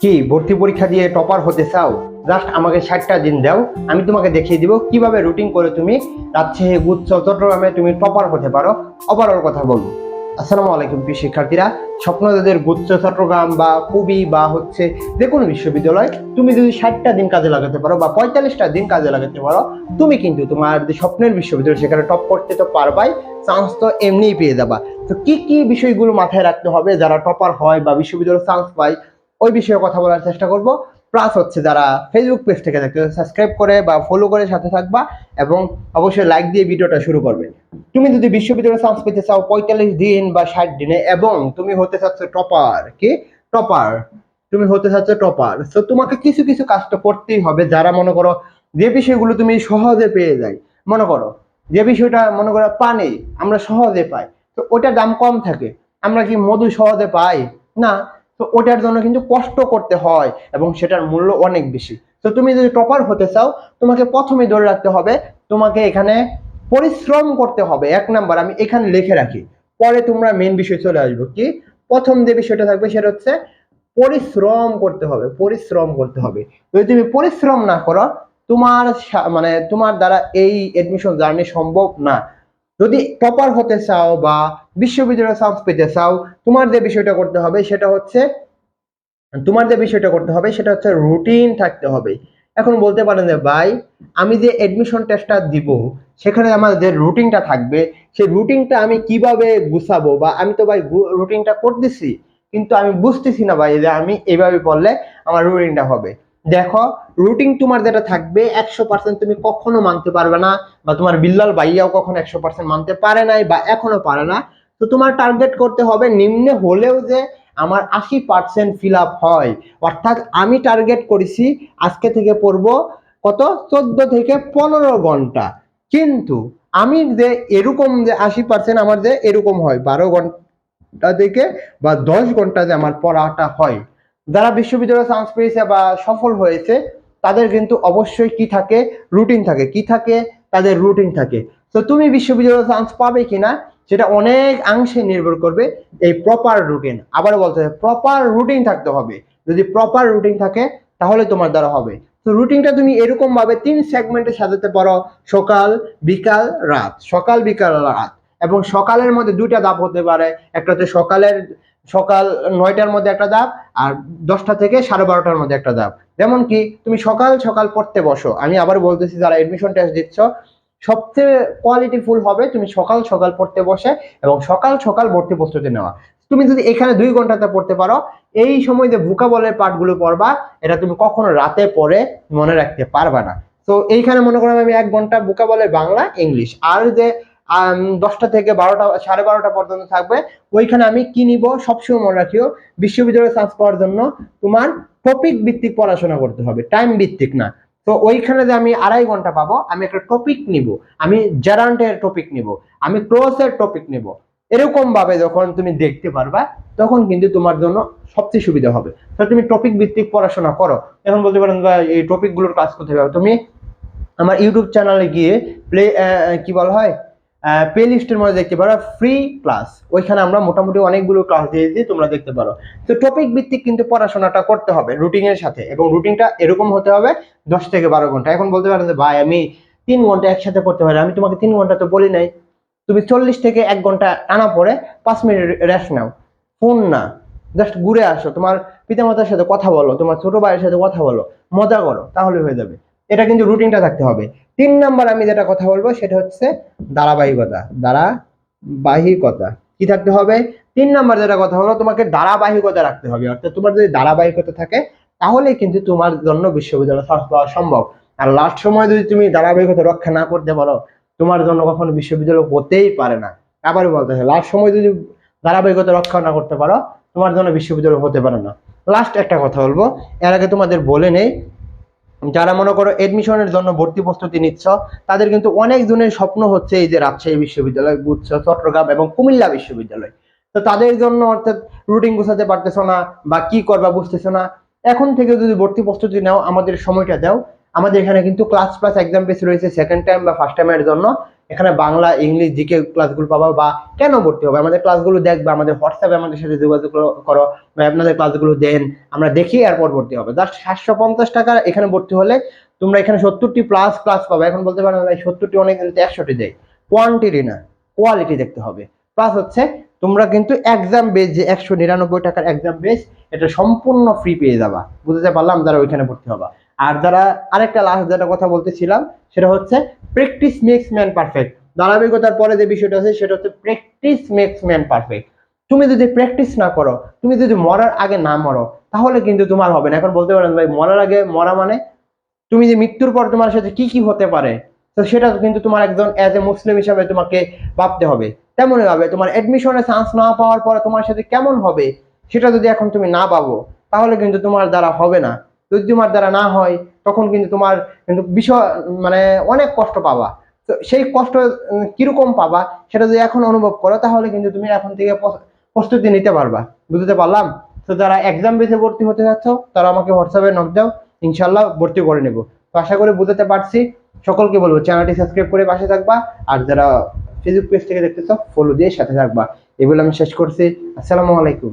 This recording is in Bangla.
কি, ভর্তি পরীক্ষা দিয়ে টপার হতে চাও? জাস্ট আমাকে ষাটটা দিন দাও, আমি তোমাকে দেখিয়ে দিব কীভাবে রুটিন করে তুমি রাজশাহী গুচ্ছ চট্টগ্রামে তুমি টপার হতে পারো। ওভারঅল কথা বলব আসসালামু আলাইকুম প্রিয় শিক্ষার্থীরা স্বপ্নদাদের গুচ্ছ চট্টগ্রাম বা কুবি বা হচ্ছে যে কোনো বিশ্ববিদ্যালয়, তুমি যদি ষাটটা দিন কাজে লাগাতে পারো বা পঁয়তাল্লিশটা দিন কাজে লাগাতে পারো, তুমি কিন্তু তোমার যে স্বপ্নের বিশ্ববিদ্যালয় সেখানে টপ করতে তো পারবাই চান্স তো এমনিই পেয়ে যাবা। তো কি কি বিষয়গুলো মাথায় রাখতে হবে যারা টপার হয় বা বিশ্ববিদ্যালয়ে চান্স পায়? ওই বিষয়ে কথা বলার চেষ্টা করব। প্লাস হচ্ছে যারা ফেসবুক পেজ থেকে দেখতে সাবস্ক্রাইব করে বা ফলো করে সাথে থাকবা এবং অবশ্যই লাইক দিয়ে ভিডিওটা শুরু করবে। তুমি যদি বিশ্ববিদ্যালয়ে চান্স পেতে চাও পঁয়তাল্লিশ দিন বা ষাট দিনে এবং তুমি হতে চাচ্ছ টপার কি? টপার তুমি হতে চাচ্ছ টপার তো তোমাকে কিছু কিছু কাজ তো করতেই হবে। যারা মনে করো যে বিষয়গুলো তুমি সহজে পেয়ে যাই মনে করো যে বিষয়টা মনে করো পানি, আমরা সহজে পাই। তো ওটার দাম কম থাকে। আমরা কি মধু সহজে পাই? না। তো ওটার জন্য কিন্তু কষ্ট করতে হয় এবং সেটার মূল্য অনেক বেশি। তো তুমি যদি টপার হতে চাও, তোমাকে প্রথমে ধরে রাখতে হবে, তোমাকে এখানে পরিশ্রম করতে হবে। এক নাম্বার আমি এখানে লিখে রাখি। পরে তোমরা মেন বিষয় চলে আসব কি? প্রথম যে বিষয়টা থাকবে সেটা হচ্ছে পরিশ্রম করতে হবে, পরিশ্রম করতে হবে। যদি তুমি পরিশ্রম না করো, তোমার মানে তোমার দ্বারা এই এডমিশন জার্নি সম্ভব না। যদি টপার হতে চাও বা বিশ্ববিদ্যালয়ে চান্স পেতে চাও, তোমার যে বিষয়টা করতে হবে সেটা হচ্ছে, তোমার যে বিষয়টা করতে হবে সেটা হচ্ছে রুটিন থাকতে হবে। এখন বলতে পারেন যে, ভাই, আমি যে অ্যাডমিশন টেস্টটা দিব, সেখানে আমার যে রুটিনটা থাকবে, সেই রুটিনটা আমি কীভাবে গুছাবো বা আমি তো ভাই রুটিনটা করতেছি, কিন্তু আমি বুঝতেছি না ভাই যে আমি এইভাবে পড়লে আমার রুটিনটা হবে। দেখো রুটিন তোমার যেটা থাকবে, একশো পার্সেন্ট তুমি কখনো মানতে পারবে না, বা তোমার বিল্লাল ভাইয়াও কখনো একশো পার্সেন্ট মানতে পারে নাই, বা এখনও পারে না। তো তোমার টার্গেট করতে হবে নিম্নে হলেও যে আমার আশি পার্সেন্ট ফিল আপ হয়। অর্থাৎ আমি টার্গেট করেছি, আজকে থেকে পড়ব কত? চোদ্দ থেকে পনেরো ঘণ্টা। কিন্তু আমি যে এরকম যে আশি পার্সেন্ট আমার যে এরকম হয়, বারো ঘণ্টা থেকে বা দশ ঘণ্টা যে আমার পড়াটা হয় যারা বিশ্ববিদ্যালয়ে চান্স পেয়েছে বা সফল হয়েছে, তাদের কিন্তু অবশ্যই কি থাকে? রুটিন থাকে। কি থাকে? তাদের রুটিন থাকে। তো তুমি বিশ্ববিদ্যালয়ে চান্স পাবে কিনা, সেটা অনেক অংশে নির্ভর করবে এই প্রপার রুটিন আবার বলতে হবে প্রপার রুটিন থাকতে হবে। যদি প্রপার রুটিন থাকে, তাহলে তোমার দ্বারা হবে। তো রুটিনটা তুমি এরকম ভাবে তিন সেগমেন্টে সাজাতে পারো, সকাল, বিকাল, রাত। সকাল, বিকাল, রাত। এবং সকালের মধ্যে দুইটা ধাপ হতে পারে। একটা হচ্ছে সকালের সকাল নয়টার মধ্যে একটা ধাপ আর দশটা থেকে সাড়ে বারোটার মধ্যে একটা ধাপ যেমন কি, তুমি সকাল সকাল পড়তে বসো। আমি আবার বলতেছি, যারা এডমিশন টেস্ট দিচ্ছ, সবচেয়ে কোয়ালিটিফুল হবে তুমি সকাল সকাল পড়তে বসে এবং সকাল সকাল ভর্তি প্রস্তুতি নেওয়া। তুমি যদি এখানে দুই ঘন্টাতে পড়তে পারো, এই সময় যে ভুকাবলের পাঠগুলো পড়বা, এটা তুমি কখনো রাতে পড়ে মনে রাখতে পারবা না। তো এইখানে মনে করো আমি এক ঘণ্টা ভুকাবলের বাংলা ইংলিশ আর যে দশটা থেকে বারোটা, সাড়ে বারোটা পর্যন্ত থাকবে। ওইখানে আমি কি নিব? সবসময় মনে রাখিও, বিশ্ববিদ্যালয়ে চান্স পাওয়ার জন্য তোমার টপিক ভিত্তিক পড়াশোনা করতে হবে টাইম ভিত্তিক না। তো ওইখানে যে আমি আড়াই ঘণ্টা পাবো, আমি একটা টপিক নিব, আমি জেরান্টের টপিক নিব, আমি ক্রসের টপিক নিব। এরকম ভাবে যখন তুমি দেখতে পারবা, তখন কিন্তু তোমার জন্য সবচেয়ে সুবিধা হবে। তো তুমি টপিক ভিত্তিক পড়াশোনা করো। এখন বলতে পারেন এই টপিকগুলোর কাজ করতে হবে। তুমি আমার ইউটিউব চ্যানেলে গিয়ে প্লে কি বলা হয় প্লে লিস্টের মধ্যে দেখতে পারো ফ্রি ক্লাস ওইখানে আমরা মোটামুটি অনেকগুলো ক্লাস দিয়ে তোমরা দেখতে পারো। তো টপিক ভিত্তিক কিন্তু পড়াশোনাটা করতে হবে রুটিনের সাথে এবং রুটিনটা এরকম হতে হবে দশ থেকে বারো ঘণ্টা। এখন বলতে পারেন যে, ভাই, আমি তিন ঘণ্টা একসাথে পড়তে পারি আমি তোমাকে তিন ঘণ্টা তো বলি নাই। তুমি চল্লিশ থেকে এক ঘণ্টা টানা পরে পাঁচ মিনিট রেস্ট নাও। ফোন না। জাস্ট ঘুরে আসো। তোমার পিতামাতার সাথে কথা বলো, তোমার ছোট ভাইয়ের সাথে কথা বলো, মজা করো, তাহলে হয়ে যাবে। এটা কিন্তু রুটিনটা থাকতে হবে। তিন নাম্বার আমি যেটা কথা বলব সেটা হচ্ছে ধারাবাহিকতা ধারাবাহিকতা। কি থাকতে হবে? তিন নাম্বার যেটা কথা হলো তোমাকে ধারাবাহিকতা রাখতে হবে। অর্থাৎ তোমার যদি ধারাবাহিকতা থাকে, তাহলে কিন্তু তোমার জন্য বিশ্ববিদ্যালয় চান্স পাওয়া সম্ভব। আর লাস্ট সময় যদি তুমি ধারাবাহিকতা রক্ষা না করতে পারো, তোমার জন্য কখনো বিশ্ববিদ্যালয় হতেই পারে না। আবার বলতে লাস্ট সময় যদি ধারাবাহিকতা রক্ষা না করতে পারো, তোমার জন্য বিশ্ববিদ্যালয় হতে পারে না। লাস্ট একটা কথা বলব, এর আগে তোমাদের বলে নেই যারা মনে করো এডমিশনের জন্য ভর্তি প্রস্তুতি নিচ্ছ, তাদের কিন্তু অনেক জনের স্বপ্ন হচ্ছে এই যে রাজশাহী বিশ্ববিদ্যালয় গুচ্ছ চট্টগ্রাম এবং কুমিল্লা বিশ্ববিদ্যালয়। তো তাদের জন্য অর্থাৎ রুটিন গুছাতে পারতেছো না বা কি করবা বুঝতেছো না। এখন থেকে যদি ভর্তি প্রস্তুতি নাও, আমাদের সময়টা দাও। আমাদের এখানে কিন্তু ক্লাস প্লাস এক্সাম বেশি রয়েছে সেকেন্ড টাইম বা ফার্স্ট টাইমের জন্য। এখানে বাংলা, ইংলিশ, জিকে ক্লাসগুলো পাবা বা কেন ভর্তি হবে? আমাদের ক্লাসগুলো দেখবা, আমাদের হোয়াটসঅ্যাপে আমাদের সাথে যোগাযোগ করো- বা আপনাদের ক্লাসগুলো দেন, আমরা দেখি এরপর ভর্তি হবে। জাস্ট সাতশো পঞ্চাশ টাকা এখানে ভর্তি হলে তোমরা এখানে সত্তরটি প্লাস ক্লাস পাবে। এখন বলতে পারো ভাই সত্তরটি অনেক কিন্তু একশোটি দেয়। কোয়ান্টিটি না কোয়ালিটি দেখতে হবে। প্লাস হচ্ছে, তোমরা কিন্তু এক্সাম বেস যে একশো নিরানব্বই টাকার এক্সাম বেস এটা সম্পূর্ণ ফ্রি পেয়ে যাবা। বুঝতে পারলাম? যারা ওইখানে ভর্তি হবা। আর যারা আরেকটা লাস্ট যেটা কথা বলতেছিলাম, সেটা হচ্ছে প্র্যাকটিস মেক্স ম্যান পারফেক্ট ধারাবাহিকতার পরে যে বিষয়টা আছে, সেটা হচ্ছে প্র্যাকটিস মেক্স ম্যান পারফেক্ট তুমি যদি প্র্যাকটিস না করো, তুমি যদি মরার আগে না মরো, তাহলে কিন্তু তোমার হবে না। এখন বলতে পারেন ভাই, মরার আগে মরা মানে? তুমি যে মৃত্যুর পর তোমার সাথে কি কি হতে পারে? তো সেটা কিন্তু তোমার একজন অ্যাজ এ মুসলিম হিসাবে তোমাকে ভাবতে হবে। তেমনই হবে তোমার অ্যাডমিশনের চান্স না পাওয়ার পরে তোমার সাথে কেমন হবে, সেটা যদি এখন তুমি না পাবো তাহলে কিন্তু তোমার দ্বারা হবে না। যদি তোমার দ্বারা না হয়, তখন কিন্তু তোমার কিন্তু বিষয় মানে অনেক কষ্ট পাবা। তো সেই কষ্ট কীরকম পাবা, সেটা যদি এখন অনুভব করো, তাহলে কিন্তু তুমি এখন থেকে প্রস্তুতি নিতে পারবা। বুঝতে পারলাম? তো যারা এক্সাম বেসে ভর্তি হতে চাচ্ছ তারা আমাকে হোয়াটসঅ্যাপে নক দাও ইনশাল্লাহ ভর্তি করে নেব। তো আশা করি বুঝতে পারছি। সকলকে বলব চ্যানেলটি সাবস্ক্রাইব করে পাশে থাকবা, আর যারা ফেসবুক পেজ থেকে দেখতেছ ফলো দিয়ে সাথে থাকবা। এগুলো আমি শেষ করছি। আসসালামু আলাইকুম।